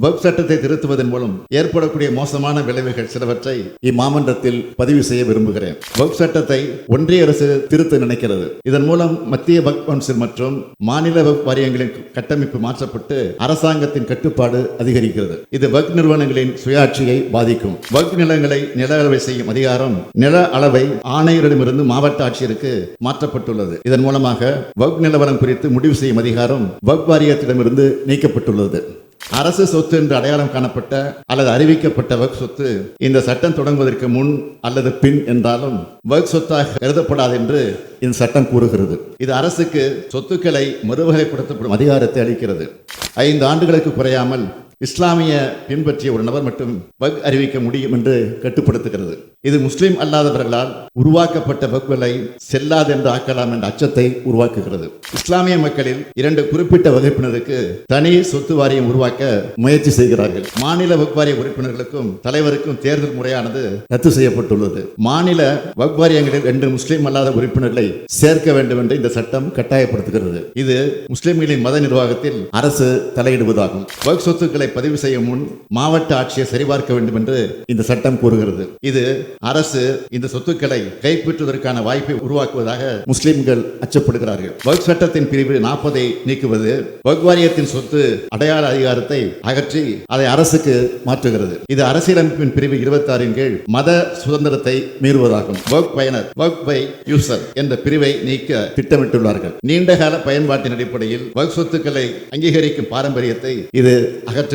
Web சட்டத்தை திருத்துவதன் மூலம் ஏற்படக்கூடிய மோசமான விளைவுகள் சிலவற்றை இம்மாமன்றத்தில் பதிவு செய்ய விரும்புகிறேன். வெப் சட்டத்தை ஒன்றிய அரசு திருத்த நினைக்கிறது. இதன் மூலம் மத்திய வக்ஃப் கவுன்சில் மற்றும் மாநில வெப் வாரியங்களின் கட்டமைப்பு மாற்றப்பட்டு அரசாங்கத்தின் கட்டுப்பாடு அதிகரிக்கிறது. இது வக் நிறுவனங்களின் சுயாட்சியை பாதிக்கும். வக்ஃப் நிலங்களை நில அளவை செய்யும் அதிகாரம் நில அளவை ஆணையரிடமிருந்து மாவட்ட ஆட்சியருக்கு மாற்றப்பட்டுள்ளது. இதன் மூலமாக வக்ஃப் நிலவரம் குறித்து முடிவு செய்யும் அதிகாரம் வக்ஃப் வாரியத்திடமிருந்து நீக்கப்பட்டுள்ளது. அரசு சொத்து என்று அடையாளம் காணப்பட்ட அல்லது அறிவிக்கப்பட்ட வகு சொத்து இந்த சட்டம் தொடங்குவதற்கு முன் அல்லது பின் என்றாலும் வகு சொத்தாக கருதப்படாது என்று இந்த சட்டம் கூறுகிறது. இது அரசுக்கு சொத்துக்களை மறுவகைப்படுத்தப்படும் அதிகாரத்தை அளிக்கிறது. ஐந்து ஆண்டுகளுக்கு குறையாமல் இஸ்லாமிய பின்பற்றிய ஒரு நபர் மட்டும் வக் அறிவிக்க முடியும் என்று கட்டுப்படுத்துகிறது. இது முஸ்லிம் அல்லாதவர்களால் உருவாக்கப்பட்ட வகுப்புகளை செல்லாது என்று ஆக்கலாம் என்ற அச்சத்தை உருவாக்குகிறது. இஸ்லாமிய மக்களில் இரண்டு குறிப்பிட்ட வகுப்பினருக்கு தனி சொத்து வாரியம் உருவாக்க முயற்சி செய்கிறார்கள். மாநில வகுப்பாரிய உறுப்பினர்களுக்கும் தலைவருக்கும் தேர்தல் முறையானது ரத்து செய்யப்பட்டுள்ளது. மாநில வகுப்பாரியங்களில் இரண்டு ரெண்டு முஸ்லிம் அல்லாத உறுப்பினர்களை சேர்க்க வேண்டும் என்று இந்த சட்டம் கட்டாயப்படுத்துகிறது. இது முஸ்லிம்களின் மத நிர்வாகத்தில் அரசு தலையிடுவதாகும். வக் சொத்துக்களை பதிவு செய்யும் முன் மாவட்ட ஆட்சியை சரிபார்க்க வேண்டும் என்று இந்த சட்டம் கூறுகிறது. இது அரசு இந்த சொத்துக்களை கைப்பற்றுவதற்கான வாய்ப்பை உருவாக்குவதாக முஸ்லிம்கள் அச்சப்படுகிறார்கள். வகுப்பு சட்டத்தின் பிரிவு நாற்பதை நீக்குவது வக் வாரியத்தின் சொத்து அடையாள அதிகாரத்தை அகற்றி அதை அரசுக்கு மாற்றுகிறது. இது அரசியலமைப்பின் பிரிவு இருபத்தி ஆறின் கீழ் மத சுதந்திரத்தை மீறுவதாகும். பயனர் பை யூசர் என்ற பிரிவை நீக்க திட்டமிட்டுள்ளார்கள். நீண்டகால பயன்பாட்டின் அடிப்படையில் வகுப்பு சொத்துக்களை அங்கீகரிக்கும் பாரம்பரியத்தை இது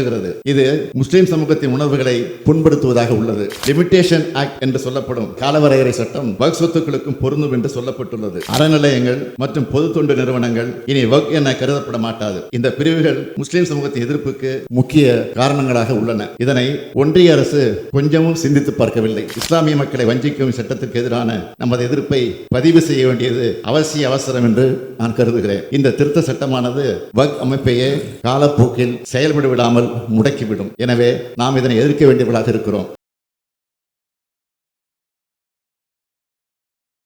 அகற்றுகிறது இது முஸ்லிம் சமூகத்தின் உணர்வுகளை புண்படுத்துவதாக உள்ளது. லிமிடேஷன் ஆக்ட் என்று சொல்லப்படும் காலவரையறை சட்டம் வக் சொத்துக்களுக்கும் பொருந்தும் என்று சொல்லப்பட்டுள்ளது. அறநிலையங்கள் மற்றும் பொது தொண்டு நிறுவனங்கள் இனி வக் என கருதப்பட மாட்டாது. இந்த பிரிவுகள் முஸ்லிம் சமூகத்தின் எதிர்ப்புக்கு முக்கிய காரணங்களாக உள்ளன. இதனை ஒன்றிய அரசு கொஞ்சமும் சிந்தித்து பார்க்கவில்லை. இஸ்லாமிய மக்களை வஞ்சிக்கும் சட்டத்திற்கு எதிரான நமது எதிர்ப்பை பதிவு செய்ய வேண்டியது அவசிய அவசரம் என்று நான் கருதுகிறேன். இந்த திருத்த சட்டமானது வக் அமைப்பையே காலப்போக்கில் செயல்பட விடாமல் முடக்கிவிடும். எனவே நாம் இதனை எதிர்க்க வேண்டியவர்களாக இருக்கிறோம்.